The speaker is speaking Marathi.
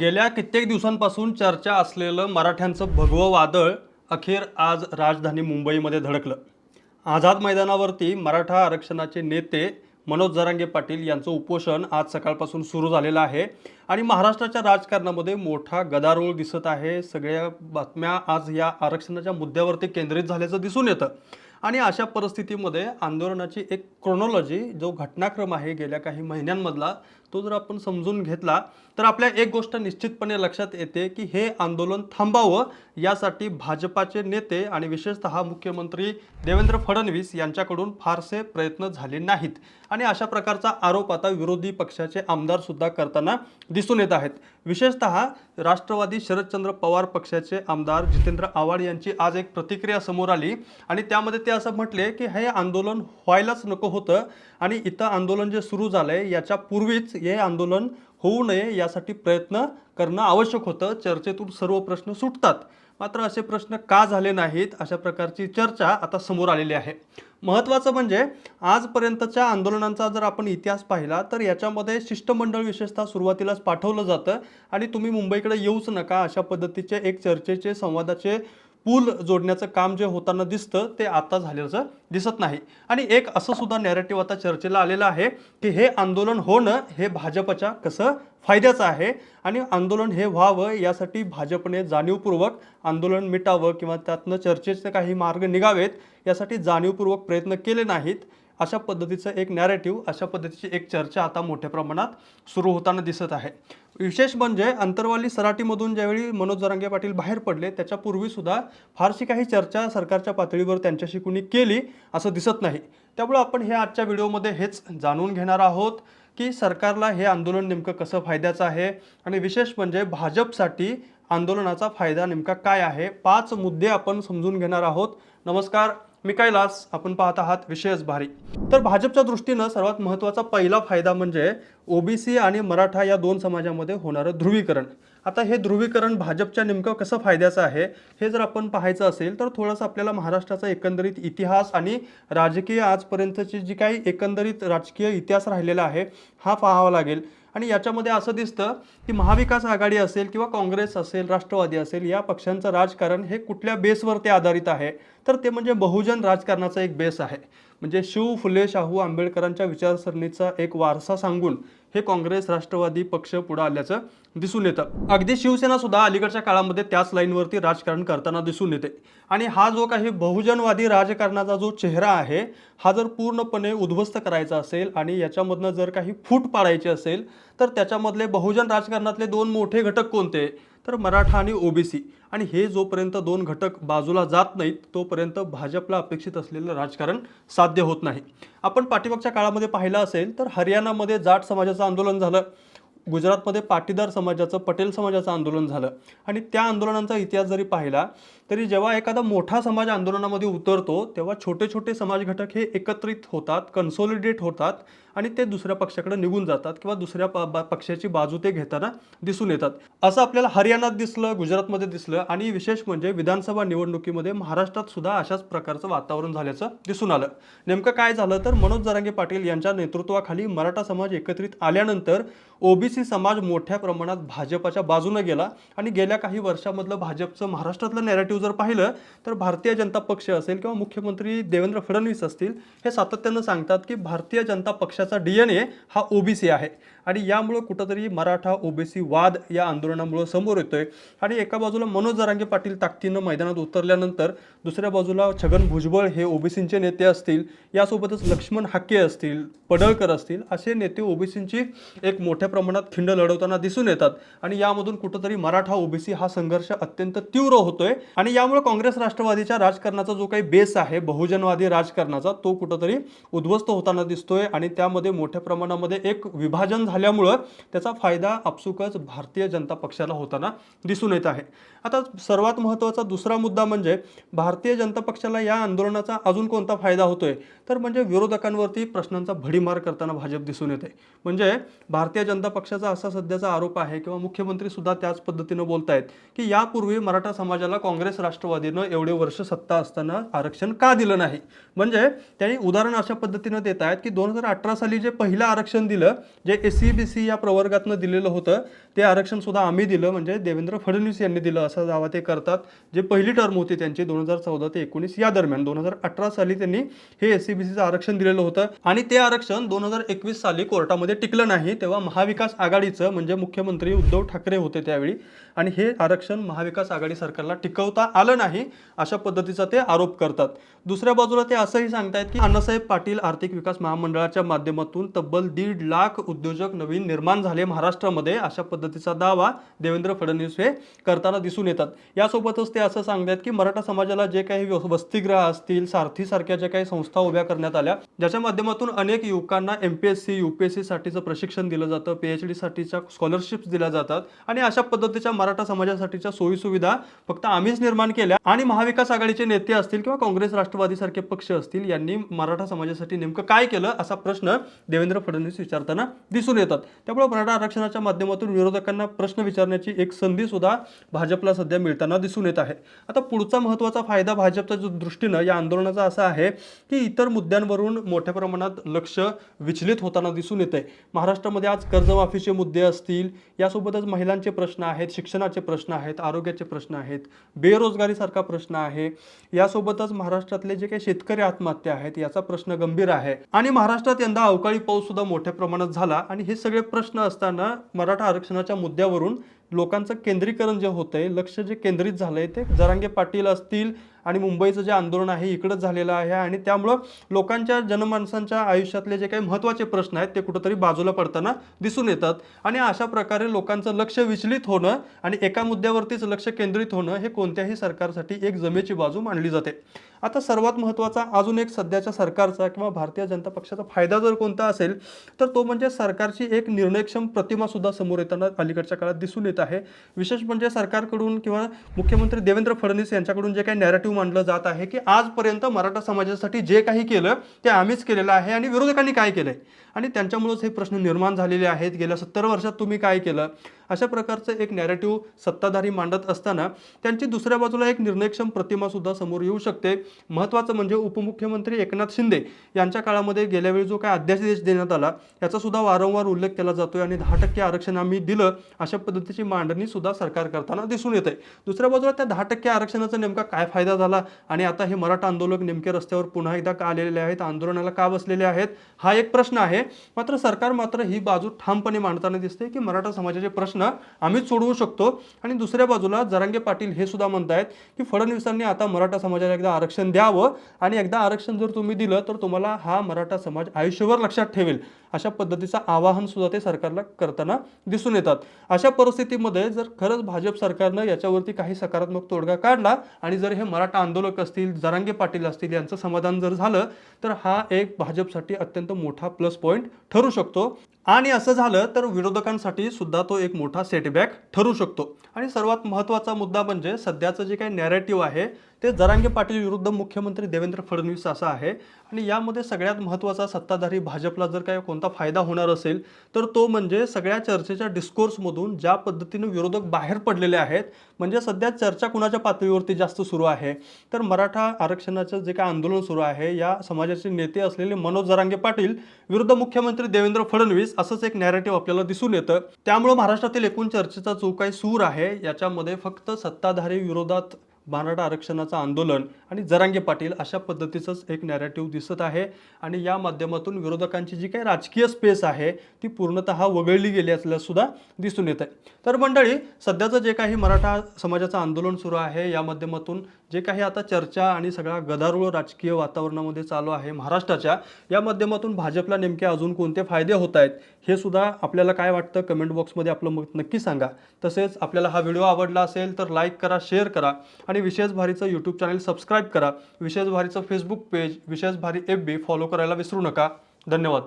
गेल्या कित्येक दिवसांपासून चर्चा असलेलं मराठ्यांचं भगवं वादळ अखेर आज राजधानी मुंबईमध्ये धडकलं. आझाद मैदानावरती मराठा आरक्षणाचे नेते मनोज जरांगे पाटील यांचं उपोषण आज सकाळपासून सुरू झालेलं आहे आणि महाराष्ट्राच्या राजकारणामध्ये मोठा गदारोळ दिसत आहे. सगळ्या बातम्या आज या आरक्षणाच्या मुद्द्यावरती केंद्रित झाल्याचं दिसून येतं. आणि अशा परिस्थितीमध्ये आंदोलनाची एक क्रोनॉलॉजी जो घटनाक्रम आहे गेल्या काही महिन्यांमधला तो जर आपण समजून घेतला तर आपल्या एक गोष्ट निश्चितपणे लक्षात येते की हे आंदोलन थांबावं यासाठी भाजपाचे नेते आणि विशेषतः मुख्यमंत्री देवेंद्र फडणवीस यांच्याकडून फारसे प्रयत्न झाले नाहीत. आणि अशा प्रकारचा आरोप आता विरोधी पक्षाचे आमदारसुद्धा करताना दिसून येत आहेत. विशेषतः राष्ट्रवादी शरदचंद्र पवार पक्षाचे आमदार जितेंद्र आव्हाड यांची आज एक प्रतिक्रिया समोर आली. आणि त्यामध्ये ते असं म्हटले की हे आंदोलन व्हायलाच नको होतं आणि इथं आंदोलन जे सुरू झालंय याच्या पूर्वीच हे आंदोलन होऊ नये यासाठी प्रयत्न करणं आवश्यक होतं. चर्चेतून सर्व प्रश्न सुटतात. मात्र असे प्रश्न का झाले नाहीत अशा प्रकारची चर्चा आता समोर आलेली आहे. महत्त्वाचं म्हणजे आजपर्यंतच्या आंदोलनांचा जर आपण इतिहास पाहिला तर याच्यामध्ये शिष्टमंडळ विशेषतः सुरुवातीलाच पाठवलं जातं. आणि तुम्ही मुंबईकडे येऊच नका अशा पद्धतीचे एक चर्चेचे संवादाचे पूल जोडण्याचं काम जे होताना दिसतं ते आता झाल्याचं दिसत नाही. आणि एक असं सुद्धा नॅरेटिव्ह आता चर्चेला आलेलं आहे की हे आंदोलन होणं हे भाजपच्या कसं फायद्याचं आहे आणि आंदोलन हे व्हावं यासाठी भाजपने जाणीवपूर्वक आंदोलन मिटावं किंवा त्यातनं चर्चेचे काही मार्ग निघावेत यासाठी जाणीवपूर्वक प्रयत्न केले नाहीत. अशा पद्धतीचं एक नॅरेटिव्ह अशा पद्धतीची एक चर्चा आता मोठ्या प्रमाणात सुरू होताना दिसत आहे. विशेष म्हणजे अंतरवाली सराटीमधून ज्यावेळी मनोज जरांगे पाटील बाहेर पडले त्याच्यापूर्वीसुद्धा फारशी काही चर्चा सरकारच्या पातळीवर त्यांच्याशी कुणी केली असं दिसत नाही. त्यामुळे आपण हे आजच्या व्हिडिओमध्ये हेच जाणून घेणार आहोत की सरकारला हे आंदोलन नेमकं कसं फायद्याचं आहे आणि विशेष म्हणजे भाजपसाठी आंदोलनाचा फायदा नेमका काय आहे? पाच मुद्दे आपण समजून घेणार आहोत. नमस्कार. मी कैलास आपण पाहत आहात विशेष भारी. तर भाजपच्या दृष्टीनं सर्वात महत्त्वाचा पहिला फायदा म्हणजे ओबीसी आणि मराठा या दोन समाजामध्ये होणारं ध्रुवीकरण. आता हे ध्रुवीकरण भाजपच्या नेमकं कसं फायद्याचं आहे हे जर आपण पाहायचं असेल तर थोडंसं आपल्याला महाराष्ट्राचा एकंदरीत इतिहास आणि राजकीय आजपर्यंतची जी काही एकंदरीत राजकीय इतिहास राहिलेला आहे हा पाहावा लागेल. आणि याच्यामध्ये असं दिसतं की महाविकास आघाडी असेल किंवा काँग्रेस असेल राष्ट्रवादी असेल या पक्षांचं राजकारण हे कुठल्या बेसवर ते आधारित आहे तर ते म्हणजे बहुजन राजकारणाचा एक बेस आहे. म्हणजे शिव फुले शाहू आंबेडकरांच्या विचारसरणीचा एक वारसा सांगून हे काँग्रेस राष्ट्रवादी पक्ष पुढे आल्याचं दिसून येतं. अगदी शिवसेना सुद्धा अलीकडच्या काळामध्ये त्याच लाईनवरती राजकारण करताना दिसून येते. आणि हा जो काही बहुजनवादी राजकारणाचा जो चेहरा आहे हा जर पूर्णपणे उद्ध्वस्त करायचा असेल आणि याच्यामधनं जर काही फूट पाडायची असेल तर त्याच्यामधले बहुजन राजकारणातले दोन मोठे घटक कोणते? तर मराठा आणि ओबीसी. आणि हे जोपर्यंत दोन घटक बाजूला जात नाहीत तोपर्यंत भाजपला अपेक्षित असलेलं राजकारण साध्य होत नाही. आपण पाठीमागच्या काळामध्ये पाहिलं असेल तर हरियाणामध्ये जाट समाजाचं आंदोलन झालं. गुजरातमध्ये पाटीदार समाजाचं पटेल समाजाचं आंदोलन झालं. आणि त्या आंदोलनांचा इतिहास जरी पाहिला तरी जेव्हा एखादा मोठा समाज आंदोलनामध्ये उतरतो तेव्हा छोटे छोटे समाज घटक हे एकत्रित होतात कन्सोलिडेट होतात आणि ते दुसऱ्या पक्षाकडे निघून जातात किंवा दुसऱ्या प- पक्षाची बाजू ते घेताना दिसून येतात. असं आपल्याला हरियाणात दिसलं गुजरातमध्ये दिसलं आणि विशेष म्हणजे विधानसभा निवडणुकीमध्ये महाराष्ट्रात सुद्धा अशाच प्रकारचं वातावरण झाल्याचं दिसून आलं. नेमकं काय झालं तर मनोज जरांगे पाटील यांच्या नेतृत्वाखाली मराठा समाज एकत्रित आल्यानंतर ओबीसी समाज मोठ्या प्रमाणात भाजपाच्या बाजूने गेला आणि गेल्या काही वर्षामधलं भाजपचं महाराष्ट्रातलं नॅरेटिव्ह जर पाहिलं तर भारतीय जनता पक्ष असेल किंवा मुख्यमंत्री देवेंद्र फडणवीस असतील हे सातत्यानं सांगतात की भारतीय जनता पक्षाचा डी एन ए हा ओबीसी आहे. आणि यामुळं कुठंतरी मराठा ओबीसी वाद या आंदोलनामुळं समोर येतोय. आणि एका बाजूला मनोज जरांगे पाटील ताकदीनं मैदानात उतरल्यानंतर दुसऱ्या बाजूला छगन भुजबळ हे ओबीसींचे नेते असतील यासोबतच लक्ष्मण हाके असतील पडळकर असतील असे नेते ओबीसींची एक मोठ्या प्रमाणात खिंड लढवताना दिसून येतात. आणि यामधून कुठंतरी मराठा ओबीसी हा संघर्ष अत्यंत तीव्र होतोय. आणि यामुळे काँग्रेस राष्ट्रवादीच्या राजकारणाचा जो काही बेस आहे बहुजनवादी राजकारणाचा तो कुठंतरी उद्ध्वस्त होताना दिसतोय. आणि त्यामध्ये मोठ्या प्रमाणामध्ये एक विभाजन झाल्यामुळं त्याचा फायदा आपसुकच भारतीय जनता पक्षाला होताना दिसून येत आहे. आता सर्वात महत्त्वाचा दुसरा मुद्दा म्हणजे भारतीय जनता पक्षाला या आंदोलनाचा अजून कोणता फायदा होतोय? तर म्हणजे विरोधकांवरती प्रश्नांचा भडीमार करताना भाजप दिसून येते. म्हणजे भारतीय जनता पक्षाचा असा सध्याचा आरोप आहे किंवा मुख्यमंत्री सुद्धा त्याच पद्धतीनं बोलत आहेत की यापूर्वी मराठा समाजाला काँग्रेस राष्ट्रवादीनं एवढे वर्ष सत्ता असताना आरक्षण का दिलं नाही? म्हणजे त्यांनी उदाहरण अशा पद्धतीनं देत आहेत की दोन हजार अठरा साली जे पहिलं आरक्षण दिलं जे एस सी बी सी या प्रवर्गातनं दिलेलं होतं ते आरक्षण सुद्धा आम्ही दिलं म्हणजे देवेंद्र फडणवीस यांनी दिलं असा दावा ते करतात. जे पहिली टर्म होती त्यांची दोन हजार चौदा ते एकोणीस या दरम्यान दोन हजार अठरा साली त्यांनी हे एस सी एसटीबीसीचं आरक्षण दिलेलं होतं आणि ते आरक्षण दोन हजार एकवीस साली कोर्टामध्ये टिकलं नाही तेव्हा महाविकास आघाडीचं म्हणजे मुख्यमंत्री उद्धव ठाकरे होते त्यावेळी आणि हे आरक्षण महाविकास आघाडी सरकारला टिकवता आलं नाही अशा पद्धतीचा ते आरोप करतात. दुसऱ्या बाजूला ते असंही सांगतायत की अण्णासाहेब पाटील आर्थिक विकास महामंडळाच्या माध्यमातून तब्बल दीड लाख उद्योजक नवीन निर्माण झाले महाराष्ट्रामध्ये अशा पद्धतीचा दावा देवेंद्र फडणवीस हे करताना दिसून येतात. यासोबतच ते असं सांगतात की मराठा समाजाला जे काही व्यव- वसतिगृह असतील सारथीसारख्या ज्या काही संस्था उभ्या करण्यात आल्या. ज्याच्या माध्यमातून अनेक युवकांना M P S C U P S C साठीचं प्रशिक्षण दिलं जातं पी एच डीसाठीच्या स्कॉलरशिप्स दिल्या जातात आणि अशा पद्धतीच्या मराठा समाजासाठीच्या सोयीसुविधा फक्त आम्हीच निर्माण केल्या. आणि महाविकास आघाडीचे नेते असतील किंवा काँग्रेस राष्ट्रवादी सारखे पक्ष असतील यांनी मराठा समाजासाठी नेमकं काय केलं असा प्रश्न देवेंद्र फडणवीस विचारताना दिसून येतात. त्यामुळे मराठा आरक्षणाच्या माध्यमातून विरोधकांना प्रश्न विचारण्याची एक संधी सुद्धा भाजपला सध्या मिळताना दिसून येत आहे. आता पुढचा महत्त्वाचा फायदा भाजपच्या जो दृष्टीनं या आंदोलनाचा असा आहे की इतर मुद्द्यांवरून मोठ्या प्रमाणात लक्ष विचलित होताना दिसून येत आहे महाराष्ट्रामध्ये आज कर्जमाफीचे मुद्दे असतील यासोबतच महिलांचे प्रश्न आहेत शिक्षणाचे प्रश्न आहेत आरोग्याचे प्रश्न आहेत बेरोजगारीसारखा प्रश्न आहे. यासोबतच महाराष्ट्रातले जे काही शेतकरी आत्महत्या आहेत याचा प्रश्न गंभीर आहे. आणि महाराष्ट्रात यंदा अवकाळी पाऊस सुद्धा मोठ्या प्रमाणात झाला. आणि हे सगळे प्रश्न असताना मराठा आरक्षणाच्या मुद्द्यावरून लोकांचं केंद्रीकरण जे होतं आहे लक्ष जे केंद्रित झालं आहे ते जरांगे पाटील असतील आणि मुंबईचं जे आंदोलन आहे इकडंच झालेलं आहे आणि त्यामुळं लोकांच्या जनमानसांच्या आयुष्यातले जे काही महत्त्वाचे प्रश्न आहेत ते कुठंतरी बाजूला पडताना दिसून येतात. आणि अशा प्रकारे लोकांचं लक्ष विचलित होणं आणि एका मुद्द्यावरतीच लक्ष केंद्रित होणं हे कोणत्याही सरकारसाठी एक जमेची बाजू मानली जाते. आता सर्वात महत्त्वाचा अजून एक सध्याच्या सरकारचा किंवा भारतीय जनता पक्षाचा फायदा जर कोणता असेल तर तो म्हणजे सरकारची एक निर्णयक्षम प्रतिमासुद्धा समोर येताना अलीकडच्या काळात दिसून येत आहे. विशेष म्हणजे सरकारकडून किंवा मुख्यमंत्री देवेंद्र फडणवीस यांच्याकडून जे काही नॅरेटिव्ह मांडलं जात आहे की आजपर्यंत मराठा समाजासाठी जे काही केलं ते आम्हीच केलेलं आहे आणि विरोधकांनी काय केलंय? आणि त्यांच्यामुळेच हे प्रश्न निर्माण झालेले आहेत. गेल्या सत्तर वर्षात तुम्ही काय केलं? अशा प्रकारचं एक नॅरेटिव्ह सत्ताधारी मांडत असताना त्यांची दुसऱ्या बाजूला एक निर्णयक्षम प्रतिमासुद्धा समोर येऊ शकते. महत्त्वाचं म्हणजे उपमुख्यमंत्री एकनाथ शिंदे यांच्या काळामध्ये गेल्या वेळी जो काय अध्यादेश देण्यात आला याचासुद्धा वारंवार उल्लेख केला जातोय आणि दहा टक्के आरक्षण आम्ही दिलं अशा पद्धतीची मांडणी सुद्धा सरकार करताना दिसून येते आहे दुसऱ्या बाजूला त्या दहा टक्के आरक्षणाचा नेमका काय फायदा झाला आणि आता हे मराठा आंदोलक नेमके रस्त्यावर पुन्हा एकदा का आलेले आहेत आंदोलनाला का बसलेले आहेत हा एक प्रश्न आहे. मात्र सरकार मात्र ही बाजू ठामपणे मांडताना दिसते की मराठा समाजाचे प्रश्न आम्हीच सोडवू शकतो. आणि दुसऱ्या बाजूला जरांगे पाटील हे सुद्धा म्हणतायत की फडणवीसांनी आता मराठा समाजाला एकदा आरक्षण द्यावं. आणि एकदा आरक्षण जर तुम्ही दिलं तर तुम्हाला हा मराठा समाज आयुष्यभर लक्षात ठेवेल. अशा पद्धतीचं आवाहन सुद्धा ते सरकारला करताना दिसून येतात. अशा परिस्थितीमध्ये जर खरंच भाजप सरकारनं याच्यावरती काही सकारात्मक तोडगा काढला आणि जर हे मराठा आंदोलक असतील जरांगे पाटील असतील यांचं समाधान जर झालं तर हा एक भाजपसाठी अत्यंत मोठा प्लस पॉईंट ठरू शकतो. आणि असं झालं तर विरोधकांसाठी सुद्धा तो एक मोठा सेटबॅक ठरू शकतो. आणि सर्वात महत्त्वाचा मुद्दा म्हणजे सध्याचं जे काही नॅरेटिव्ह आहे ते जरांगे पाटील विरुद्ध मुख्यमंत्री देवेंद्र फडणवीस असा आहे. आणि यामध्ये सगळ्यात महत्त्वाचा सत्ताधारी भाजपला जर काय कोणता फायदा होणार असेल तर तो म्हणजे सगळ्या चर्चेच्या डिस्कोर्समधून ज्या पद्धतीनं विरोधक बाहेर पडलेले आहेत म्हणजे सध्या चर्चा कुणाच्या पातळीवरती जास्त सुरू आहे? तर मराठा आरक्षणाचं जे काय आंदोलन सुरू आहे या समाजाचे नेते असलेले मनोज जरांगे पाटील विरुद्ध मुख्यमंत्री देवेंद्र फडणवीस असंच एक नॅरेटिव्ह आपल्याला दिसून येतं. त्यामुळं महाराष्ट्रातील एकूण चर्चेचा जो काही सूर आहे याच्यामध्ये फक्त सत्ताधारी विरोधात मराठा आरक्षणाचं आंदोलन आणि जरांगे पाटील अशा पद्धतीचंच एक नॅरेटिव्ह दिसत आहे. आणि या माध्यमातून विरोधकांची जी काही राजकीय स्पेस आहे ती पूर्णतः वगळली गेली असल्यास सुद्धा दिसून येत आहे तर मंडळी सध्याचं जे काही मराठा समाजाचं आंदोलन सुरू आहे या माध्यमातून जे काही आता चर्चा आणि सगळा गदारोळ राजकीय वातावरणामध्ये चालू आहे महाराष्ट्राच्या या माध्यमातून भाजपला नेमके अजून कोणते फायदे होत आहेत हे सुद्धा आपल्याला काय वाटतं कमेंट बॉक्समध्ये आपलं मत नक्की सांगा. तसेच आपल्याला हा व्हिडिओ आवडला असेल तर लाईक करा शेअर करा आणि विशेष भारीचं यूट्यूब चॅनल सबस्क्राईब करा. विशेष भारीचं फेसबुक पेज विशेष भारी एफ बी फॉलो करायला विसरू नका. धन्यवाद.